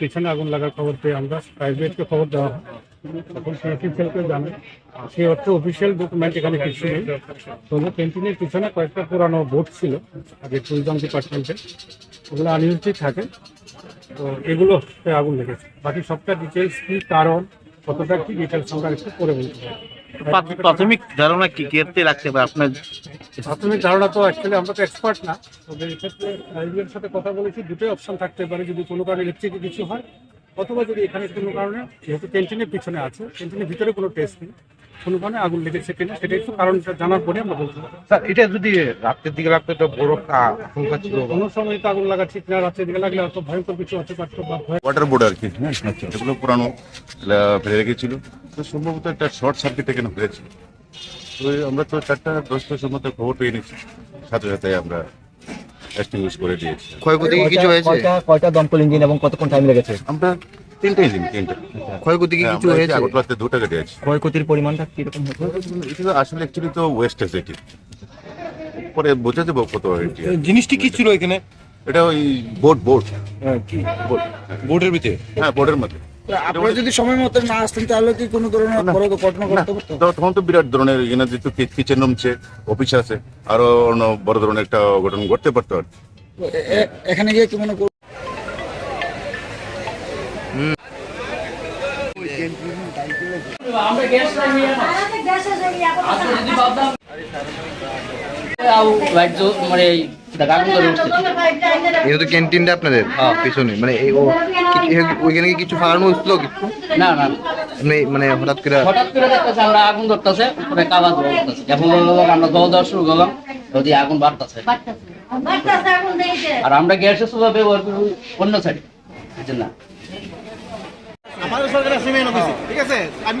পিছনে আগুন লাগার খবর পেয়ে আমরা প্রাইভেটকে খবর দেওয়া তখন সে অফিসিয়ালকে জানে। সেই অর্থে অফিসিয়াল ডকুমেন্ট এখানে কিছু নেই। তবু ক্যান্টিনের পিছনে কয়েকটা পুরানো বোর্ড ছিল আগে ট্যুরিজম ডিপার্টমেন্টে ওগুলো আনইউজই থাকে। তো এগুলো আগুন লেগেছে। বাকি সবটা ডিটেলস কি কারণ কতটা কি ডিটেলস আমরা একটু করে বলতে পারি প্রাথমিক ধারণা কি? কেরতে রাখতে পারে আপনার? প্রাথমিক ধারণা তো অ্যাকচুয়ালি আমরা তো এক্সপার্ট না। তবে এক্ষেত্রে সাথে কথা বলেছি দুটোই অপশন থাকতে পারে যদি কোনো কারণে ইলেকট্রিক কিছু হয় অথবা যদি এখানে কোনো কারণে যেহেতু ক্যান্টিনের পিছনে আছে ক্যান্টিনের ভিতরে কোনো টেস্ট নেই। কোনো কারণে আগুন লেগেছে কিনা সেটা একটু কারণটা জানার পরে আমরা বলতে স্যার এটা যদি রাতের দিকে লাগতো একটা বড় আশঙ্কা ছিল। কোনো সময় তো আগুন লাগা ঠিক না রাতের দিকে লাগলে অত ভয়ঙ্কর কিছু হতে পারতো বা ওয়াটার বোর্ড আর কি। হ্যাঁ এগুলো পুরানো ফেলে রেখেছিল। তো সম্ভবত একটা শর্ট সার্কিট এখানে হয়েছিল তো আমরা তো চারটা দশটার সময় খবর পেয়ে নিচ্ছি। সাথে সাথে আমরা এক্সটিংগুইশ করে দিয়েছি। ক্ষয়ক্ষতি কি কিছু হয়েছে? কয়টা কয়টা দমকল ইঞ্জিন এবং কতক্ষণ টাইম লেগেছে? আমরা তিনটে ইঞ্জিন তিনটে। ক্ষয়ক্ষতি কি হ্যাঁ, কিছু হয়েছে? আগরতলাতে দুটা গাড়ি আছে ক্ষয়ক্ষতির পরিমাণটা কীরকম হতো এটা তো আসলে অ্যাকচুয়ালি তো ওয়েস্ট আছে এটি পরে বোঝা যাব কত জিনিসটি কি ছিল এখানে? এটা ওই বোর্ড বোর্ড বোর্ডের ভিতরে? হ্যাঁ বোর্ডের মধ্যে। আপনারা যদি সময় মতো না আসতেন তাহলে কি কোনো ধরনের বড় ঘটনা ঘটতে পারতো? তখন তো বিরাট ধরনের এখানে যেহেতু কিচেন রুম আছে অফিস আছে আরও অন্য বড় ধরনের একটা ঘটনা ঘটতে পারতো আর এখানে গিয়ে কি মনে করব মানে দাগাগুলো ধরে উঠছে এটা তো ক্যান্টিনটা আপনাদের। হ্যাঁ, হ্যাঁ, পিছনে। মানে হ্যাঁ, ওইখানে কি কিছু ফালানো হচ্ছিল না না। মানে হঠাৎ করে হঠাৎ করে দেখতেছে আমরা আগুন ধরতেছে উপরে কাবা ধরতেছে। এখন আমরা জল দেওয়া শুরু করলাম যদি আগুন বাড়তেছে। আর আমরা গ্যাসের সুবা ব্যবহার করি অন্য সাইডে। না? আমাদের সরকার ঠিক আছে? আমি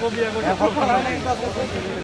vou vir, vou vir.